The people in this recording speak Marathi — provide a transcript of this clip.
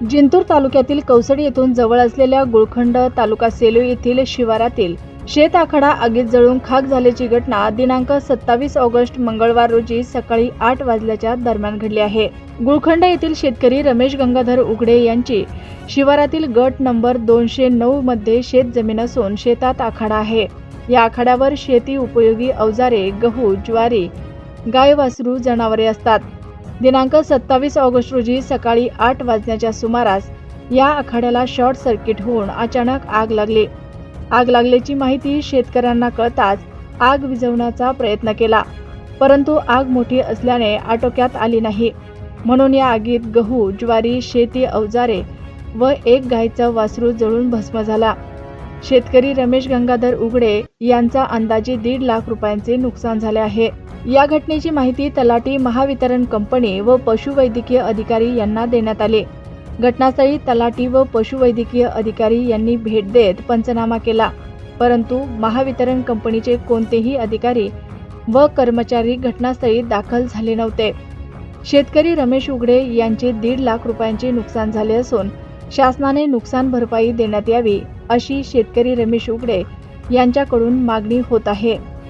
जिंतूर तालुक्यातील कौसडी येथून जवळ असलेल्या गुळखंड तालुका सेलू येथील शिवारातील शेत आखाडा आगीत जळून खाक झाल्याची घटना दिनांक सत्तावीस ऑगस्ट मंगळवार रोजी सकाळी आठ वाजल्याच्या दरम्यान घडली आहे. गुळखंड येथील शेतकरी रमेश गंगाधर उघडे यांची शिवारातील गट नंबर दोनशे नऊ मध्ये शेत जमीन असून शेतात आखाडा आहे. या आखाड्यावर शेती उपयोगी अवजारे गहू ज्वारी गाय वासरू जनावरे असतात. दिनांक सत्तावीस ऑगस्ट रोजी सकाळी आठ वाजण्याच्या सुमारास या आखाड्याला शॉर्ट सर्किट होऊन अचानक आग लागली. आग लागल्याची माहिती शेतकऱ्यांना कळताच आग विझवण्याचा प्रयत्न केला. परंतु आग मोठी असल्याने आटोक्यात आली नाही. म्हणून या आगीत गहू ज्वारी शेती अवजारे व एक गायचं वासरू जळून भस्म झाला. शेतकरी रमेश गंगाधर उघडे यांचा अंदाजे दीड लाख रुपयांचे नुकसान झाले आहे. या घटनेची माहिती तलाठी महावितरण कंपनी व पशुवैद्यकीय अधिकारी यांना देण्यात आली. घटनास्थळी तलाठी व पशुवैद्यकीय अधिकारी यांनी भेट देत पंचनामा केला. परंतु महावितरण कंपनीचे कोणतेही अधिकारी व कर्मचारी घटनास्थळी दाखल झाले नव्हते. शेतकरी रमेश उघडे यांचे दीड लाख रुपयांचे नुकसान झाले असून शासनाने नुकसान भरपाई देण्यात यावी अशी शेतकरी रमेश उगडे यांच्याकडून मागणी होत आहे.